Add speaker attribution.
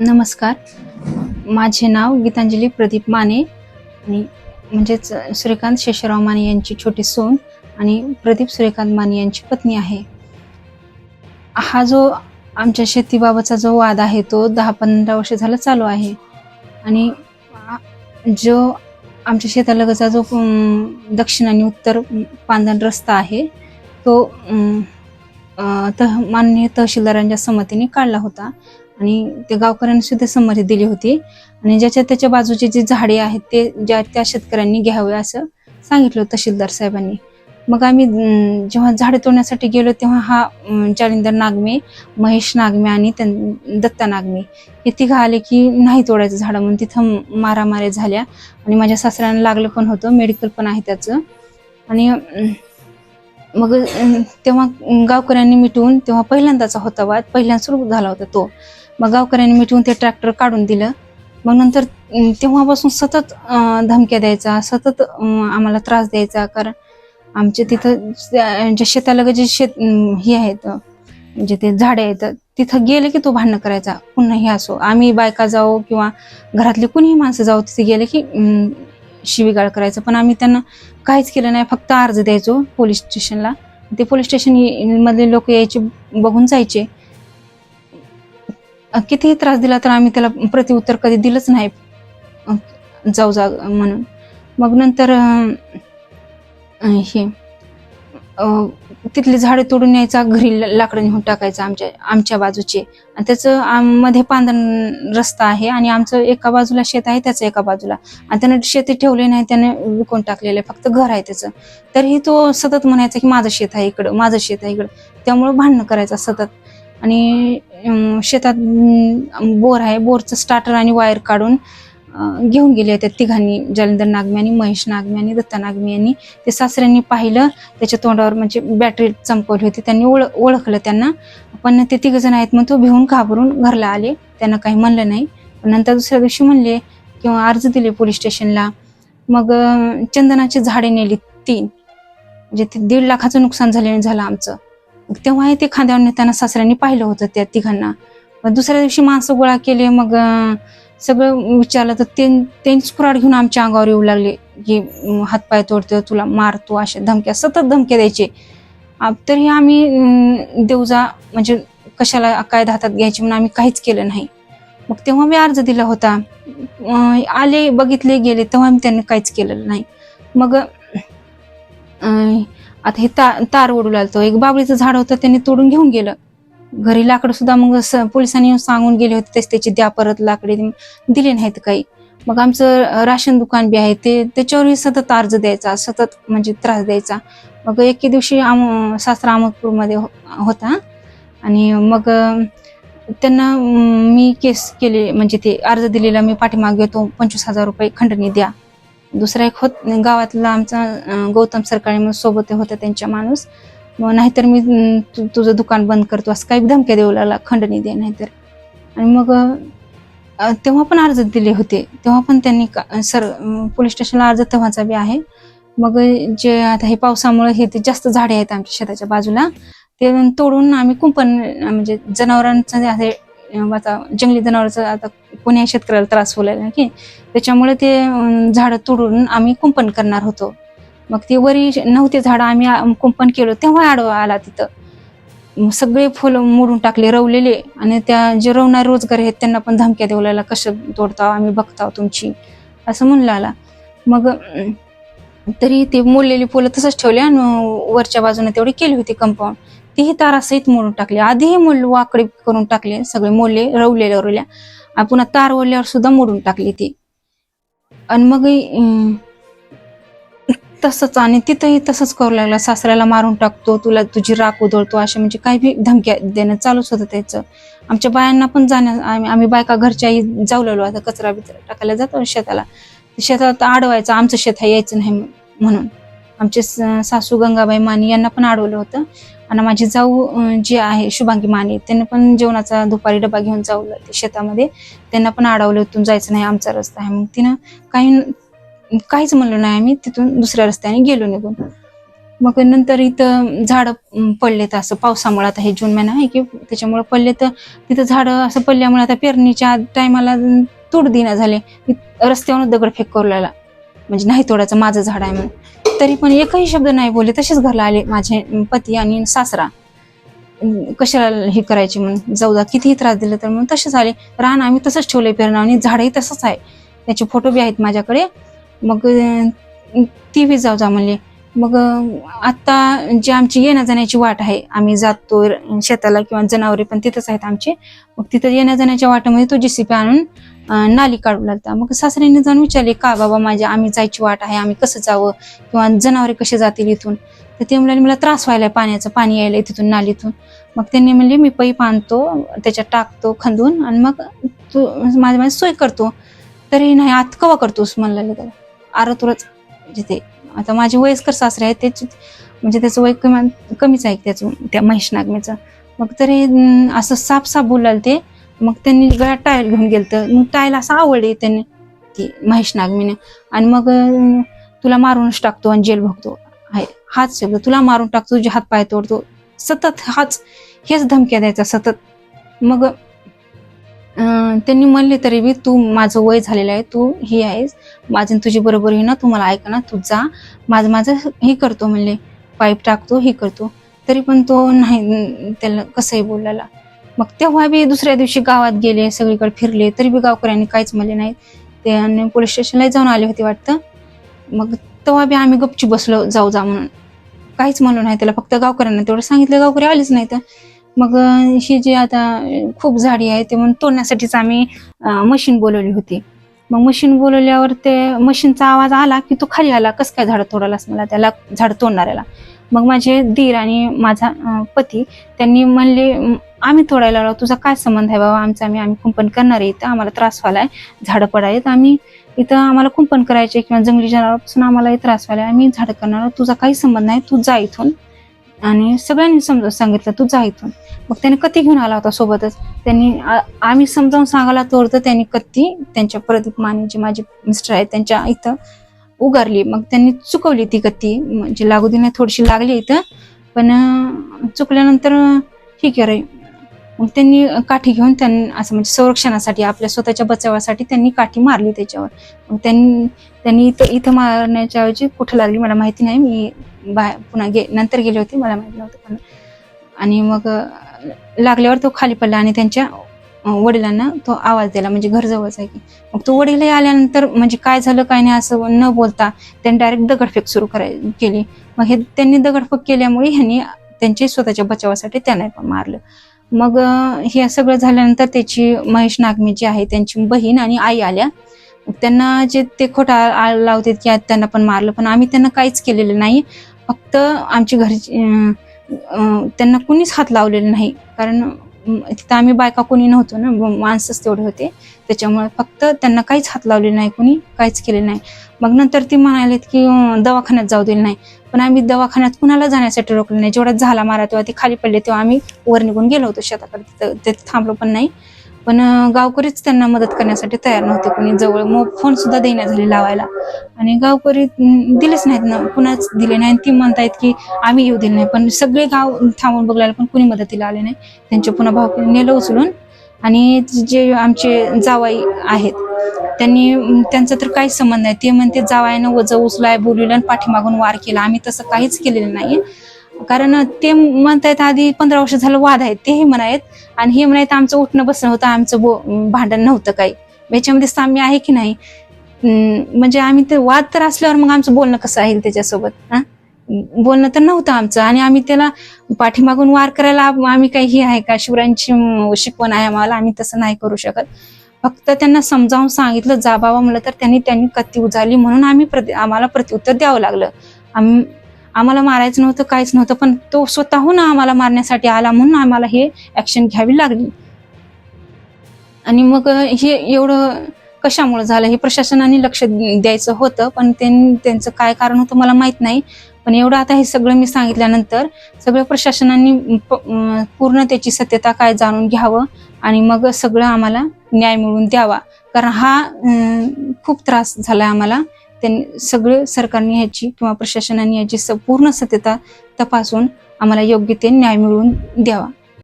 Speaker 1: नमस्कार. माझे नाव गीतांजली प्रदीप माने आणि म्हणजेच श्रीकांत शेषराव माने यांची छोटी सून आणि प्रदीप सूर्यकांत माने यांची पत्नी आहे. हा जो आमच्या शेतीबाबतचा जो वाद आहे तो दहा पंधरा वर्ष झालं चालू आहे. आणि जो आमच्या शेतालगतचा जो दक्षिण आणि उत्तर पांदण रस्ता आहे तो तह माननीय तहसीलदारांच्या संमतीने काढला होता. आणि ते गावकऱ्यांनी सुद्धा संमती दिली होती. आणि ज्याच्या त्याच्या बाजूचे जे झाडे आहेत ते ज्या त्या शेतकऱ्यांनी घ्यावे असं सांगितलं तहसीलदार साहेबांनी. मग आम्ही जेव्हा झाडे तोडण्यासाठी गेलो तेव्हा हा जालिंदर नागमे महेश नागमे आणि दत्ता नागमे हे तिघं आले की नाही तोडायचं झाडं म्हणून तिथं मारामाऱ्या झाल्या. आणि माझ्या सासऱ्यांना लागलं पण होतं मेडिकल पण आहे त्याचं. आणि मग तेव्हा गावकऱ्यांनी मिटवून तेव्हा पहिल्यांदाचा होता वाद पहिल्यांदा सुरू झाला होता तो. मग गावकऱ्यांनी मिटवून ते ट्रॅक्टर काढून दिलं. मग नंतर तेव्हापासून सतत धमक्या द्यायचा सतत आम्हाला त्रास द्यायचा कारण आमच्या तिथं त्या- ज्या शेताला जे शेत हे आहेत म्हणजे ते झाडे आहेत तिथं गेले की तो भांडणं करायचा. पुन्हा हे असो आम्ही बायका जाऊ किंवा घरातली कुणीही माणसं जाऊ तिथे गेले की शिवीगाळ करायचं. पण आम्ही त्यांना काहीच केलं नाही फक्त अर्ज द्यायचो पोलीस स्टेशनला. ते पोलीस स्टेशन मधले लोक यायचे बघून जायचे. कितीही त्रास दिला तर आम्ही त्याला प्रतिउत्तर कधी दिलंच नाही. जाऊ जा म्हणून. मग नंतर हे तिथली झाडे तोडून यायचा घरी ल- लाकडं नेऊन टाकायचं आमच्या आमच्या बाजूचे. आणि त्याचं आम- मध्ये पांदण रस्ता आहे आणि आमचं एका बाजूला शेत आहे त्याचं एका बाजूला. आणि त्यानं शेती ठेवले नाही त्याने विकून टाकलेलं आहे फक्त घर आहे त्याचं. तरीही तो सतत म्हणायचा की माझं शेत आहे इकडं माझं शेत आहे इकडं. त्यामुळं भांडणं करायचा सतत. आणि शेतात बोर आहे. बोरचं स्टार्टर आणि वायर काढून घेऊन गेले त्या तिघांनी. जलंधर नागमी आणि महेश नागमी आणि दत्ता नागमी यांनी. ते सासऱ्यांनी पाहिलं. त्याच्या तोंडावर म्हणजे बॅटरी चमकवली होती. त्यांनी ओळ ओळखलं त्यांना. पण ते तिघ जण आहेत मग तो भिवून घाबरून घरला आले. त्यांना काही म्हणलं नाही. पण नंतर दुसऱ्या दिवशी म्हणले किंवा अर्ज दिले पोलीस स्टेशनला मग चंदनाची झाडे नेली तीन. म्हणजे ते दीड लाखाचं नुकसान झाले झालं आमचं. मग तेव्हाही ते खांद्यावर नेताना सासऱ्यांनी पाहिलं होतं त्या तिघांना. मग दुसऱ्या दिवशी माणसं गोळा केले मग सगळं विचारलं तर ते त्यांची कुराड घेऊन आमच्या अंगावर येऊ लागले की हातपाय तोडतो तुला मारतो अशा धमक्या सतत धमक्या द्यायचे. तरी आम्ही देवजा म्हणजे कशाला काय हातात घ्यायची म्हणून आम्ही काहीच केलं नाही. मग तेव्हा मी अर्ज दिला होता. आले बघितले गेले तेव्हा मी त्यांनी काहीच केलेलं नाही. मग आता हे ता तार ओढू लागतो एक बाबळीचं झाड होतं त्यांनी तोडून घेऊन गेलं. घरी लाकडं सुद्धा मग स- पोलिसांनी येऊन सांगून गेले होते तेच त्याची द्या परत लाकडे दिले नाहीत काही. मग आमचं राशन दुकान बी आहे ते त्याच्यावरही सतत अर्ज द्यायचा सतत म्हणजे त्रास द्यायचा. मग एके दिवशी आम सासरा अहमदपूरमध्ये हो- होता. आणि मग त्यांना मी केस केले म्हणजे ते अर्ज दिलेला मी पाठीमागे येतो पंचवीस हजार रुपये खंडणी द्या. दुसरा एक होत गावातला आमचा गौतम सरकाळे म्हणून सोबत होता त्यांच्या माणूस. मग नाहीतर मी तु- तुझं दुकान बंद करतो असं काही धमक्या देऊ लागला खंडणी दे नाहीतर. आणि मग तेव्हा पण अर्ज दिले होते. तेव्हा पण त्यांनी का- सर पोलीस स्टेशनला अर्ज तेव्हाचा बी आहे. मग जे आता हे पावसामुळे हे ते जास्त झाडे आहेत आमच्या शेताच्या बाजूला ते तोडून आम्ही कुंपण म्हणजे जनावरांचं जे आहे जंगली जनावरांचं आता कोणी शेतकऱ्याला त्रास होईल की त्याच्यामुळे ते झाडं तोडून आम्ही कुंपण करणार होतो. मग ते वरी नव्हते झाडं आम्ही कुंपण केलं तेव्हा आडवा आला तिथं. सगळे फुलं मोडून टाकले रवलेले. आणि त्या जे रवणारे रोजगार आहेत त्यांना पण धमक्या देऊ लागला कसं तोडताव आम्ही बघताव तुमची. असं म्हणलं आला मग तरी ते मोडलेली फुलं तसंच ठेवले आणि वरच्या बाजूने तेवढी केली होती कंपाऊंड तीही तारासहित मोडून टाकली. आधीही मोल वाकडे करून टाकले. सगळे मोडले रवलेल्या रवल्या आणि पुन्हा तार ओढल्यावर सुद्धा मोडून टाकली ती. आणि मग तसंच आणि तिथंही तसंच करू लागला. सासऱ्याला मारून टाकतो तुला तुझी राख उधळतो असे म्हणजे काही बी धमक्या देणं चालूच होतं त्याचं. आमच्या बायांना पण जाण्या आम्ही आम्ही बायका घरच्याही जावलेलो आता कचरा बिचरा टाकायला जातो शेताला. शेतात अडवायचं आमचं शेत हा यायचं नाही म्हणून. आमचे सासू गंगाबाई माने यांना पण अडवलं होतं. आणि माझी जाऊ जी आहे शुभांगी माने त्यांनी पण जेवणाचा दुपारी डबा घेऊन जाऊ ते शेतामध्ये. त्यांना पण अडवलं तिथून जायचं नाही आमचा रस्ता आहे. मग तिनं काही काहीच म्हणलं नाही आम्ही तिथून दुसऱ्या रस्त्याने गेलो निघून. मग नंतर इथं झाडं पडलेत असं पावसामुळे आता हे जून महिना आहे की त्याच्यामुळे पडले तर तिथं झाडं असं पडल्यामुळे आता पेरणीच्या टायमाला तोड दिना झाले. रस्त्यावरून दगडफेक करू लागला. म्हणजे नाही तोडायचं माझं झाड आहे म्हणून. तरी पण एकही शब्द नाही बोलले तसेच घरला आले माझे पती आणि सासरा. कशाला हे करायचे म्हणून? जाऊ जा कितीही त्रास दिला तर म्हणून तसेच आले. रान आम्ही तसंच ठेवले पेरणं आणि झाडही तसंच आहे. त्याचे फोटो बी आहेत माझ्याकडे. मग ती बी जाऊ जा म्हणले. मग आत्ता जी आमची येण्या जाण्याची वाट आहे आम्ही जातो शेताला किंवा जनावरे पण तिथंच आहेत आमचे. मग तिथं येण्या जाण्याच्या वाटामध्ये तो जेसीपी आणून नाली काढू लागता. मग सासऱ्यांनी जाऊन विचारले का बाबा माझ्या आम्ही जायची वाट आहे आम्ही कसं जावं? किंवा जनावरे कसे जातील इथून? तर ते म्हणाले मला त्रास व्हायला पाण्याचं पाणी यायला तिथून नालीतून. मग त्यांनी म्हणले मी पैप आणतो त्याच्यात टाकतो खंदून आणि मग तू माझ्या माझी सोय करतो. तरी नाही आत कवा करतोस? म्हणलं त्याला. आर तुलाच जिथे आता माझे वयस्कर सासरे आहेत त्याचे म्हणजे त्याचं वय कमी कमीच आहे त्याचं त्या महेश नागमेचं. मग तरी असं साफ साफ बोलाल ते मग त्यांनी गळ्यात टायल घेऊन गेलं मग टायल असं आवडले त्यांनी ती महेश नागमीने. आणि मग तुला मारूनच टाकतो आणि जेल भोगतो. हाच शब्द तुला मारून टाकतो तुझे हात पाय तोडतो. सतत हाच हेच धमक्या द्यायचा सतत. मग अं, त्यांनी म्हणले तरी बी तू माझं वय झालेलं आहे तू ही आहेस. माझं तुझी बरोबर ही ना तू मला ऐक ना तू जा. माझं माझं हे करतो म्हणले. पाईप टाकतो हे करतो. तरी पण तो नाही त्याला कसंही बोलायला. मग तेव्हा बी दुसऱ्या दिवशी गावात गेले सगळीकडे फिरले तरी बी गावकऱ्यांनी काहीच म्हणले नाही. ते आणि पोलीस स्टेशनला जाऊन आले होते वाटतं. मग तेव्हा बी आम्ही गपची बसलो जाऊ जा म्हणून. काहीच म्हणलो नाही त्याला फक्त गावकऱ्यांना तेवढं सांगितलं गावकरी आलेच नाही तर मग ही जी आता खूप झाडी आहे ते म्हणून तोडण्यासाठीच आम्ही मशीन बोलवली होती. मग मशीन बोलवल्यावर ते मशीनचा आवाज आला की तो खाली आला कस काय झाड तोडालास मला त्याला झाड तोडणाऱ्याला? मग माझे दीर आणि माझा पती त्यांनी म्हणले आम्ही तोडायला आलो तुझा काय संबंध आहे बाबा? आमचा आम्ही आम्ही कुंपण करणार आहे इथं. आम्हाला त्रास व्हायलाय. झाडं पडायत. आम्ही इथं आम्हाला कुंपण करायचे किंवा जंगली जनावरांपासून आम्हाला त्रास व्हायला आम्ही झाडं करणार तुझा काही संबंध नाही. तू जा इथून. आणि सगळ्यांनी समजावून सांगितलं. तू जा इथून. मग त्याने कत्ती घेऊन आला होता सोबतच. त्यांनी आम्ही समजावून सांगायला तोडतं त्यांनी कत्ती त्यांच्या प्रदीप माने जे माझे मिस्टर आहेत त्यांच्या इथं उगारली. मग त्यांनी चुकवली ती कत्ती. म्हणजे लागू दिने थोडीशी लागली इथं. पण चुकल्यानंतर ठीक आहे रे. मग त्यांनी काठी घेऊन त्यांनी असं म्हणजे संरक्षणासाठी आपल्या स्वतःच्या बचावासाठी त्यांनी काठी मारली त्याच्यावर. मग त्यांनी त्यांनी इथं इथं मारण्याच्या ऐवजी कुठं लागली मला माहिती नाही. मी बाहेर पुन्हा गे नंतर गेले होते मला माहिती नव्हतं पण. आणि मग लागल्यावर तो खाली पडला आणि त्यांच्या वडिलांना तो आवाज दिला म्हणजे घर जवळच आहे की. मग तो वडीलही आल्यानंतर म्हणजे काय झालं काय नाही असं न बोलता त्यांनी डायरेक्ट दगडफेक सुरू कराय केली. मग हे त्यांनी दगडफेक केल्यामुळे ह्यांनी त्यांचे स्वतःच्या बचावासाठी त्यांना पण मारलं. मग हे सगळं झाल्यानंतर त्याची महेश नागमी जी आहे त्यांची बहीण आणि आई आल्या. त्यांना जे ते खोटा आ- लावते की त्यांना पण मारलं पण आम्ही त्यांना काहीच केलेलं नाही. फक्त आमची घरची त्यांना कुणीच हात लावलेला नाही. कारण तिथं आम्ही बायका कोणी नव्हतो ना माणसंच तेवढे होते. त्याच्यामुळे फक्त त्यांना काहीच हात लावले नाही कुणी काहीच केले नाही. मग नंतर ती म्हणालेत की दवाखान्यात जाऊ दिले नाही. पण आम्ही दवाखान्यात कुणाला जाण्यासाठी रोखलं नाही. जेवढा झाला मारा तेव्हा ते खाली पडले तेव्हा आम्ही वर निघून गेलो होतो शेताकडे. तिथं ते थांबलो पण नाही. पण गावकरीच त्यांना मदत करण्यासाठी तयार नव्हते. कोणी जवळ मग फोन सुद्धा देण्यात झाले लावायला. आणि गावकरी दिलेच नाहीत ना. कुणाच दिले नाही. ती म्हणतायत की आम्ही येऊ दिले नाही. पण सगळे गाव थांबून बघायला पण कुणी मदतीला आले नाही. त्यांच्या पुन्हा भाव नेलं उचलून. आणि जे आमचे जावाई आहेत त्यांनी त्यांचा तर काहीच संबंध नाही. ते म्हणते जावायनं वजं उचलाय बोलवलं आणि पाठीमागून वार केला. आम्ही तसं काहीच केलेलं नाही कारण ते म्हणतायत आधी पंधरा वर्ष झालं वाद आहेत तेही म्हणायत. आणि हे म्हणायत आमचं उठणं बसणं होतं आमचं बो भांडण नव्हतं काही. याच्यामध्ये साम्य आहे की नाही? म्हणजे आम्ही ते वाद तर असल्यावर मग आमचं बोलणं कसं आहे त्याच्यासोबत हा? बोलणं तर नव्हतं आमचं. आणि आम्ही त्याला पाठीमागून वार करायला आम्ही काही हे आहे का? शिवरायांची शिकवण आहे आम्हाला आम्ही तसं नाही करू शकत. फक्त त्यांना समजावून सांगितलं जा बाबा म्हणलं तर त्यांनी त्यांनी कत्ती उजाली म्हणून आम्ही प्रति आम्हाला प्रत्युत्तर द्यावं लागलं. आम्ही आम्हाला मारायचं नव्हतं काहीच नव्हतं पण तो स्वतःहून आम्हाला मारण्यासाठी आला म्हणून आम्हाला हे ऍक्शन घ्यावी लागली. आणि मग हे एवढं कशामुळे झालं हे प्रशासनाने लक्ष द्यायचं होतं पण त्यांचं काय कारण होतं मला माहीत नाही. पण एवढं आता हे सगळं मी सांगितल्यानंतर सगळं प्रशासनाने पूर्ण त्याची सत्यता काय जाणून घ्यावं आणि मग सगळं आम्हाला न्याय मिळवून द्यावा. कारण हा खूप त्रास झाला आम्हाला. त्यांनी सगळे सरकारने ह्याची किंवा प्रशासनाने याची संपूर्ण पूर्ण सत्यता तपासून आम्हाला योग्य ते न्याय मिळवून द्यावा.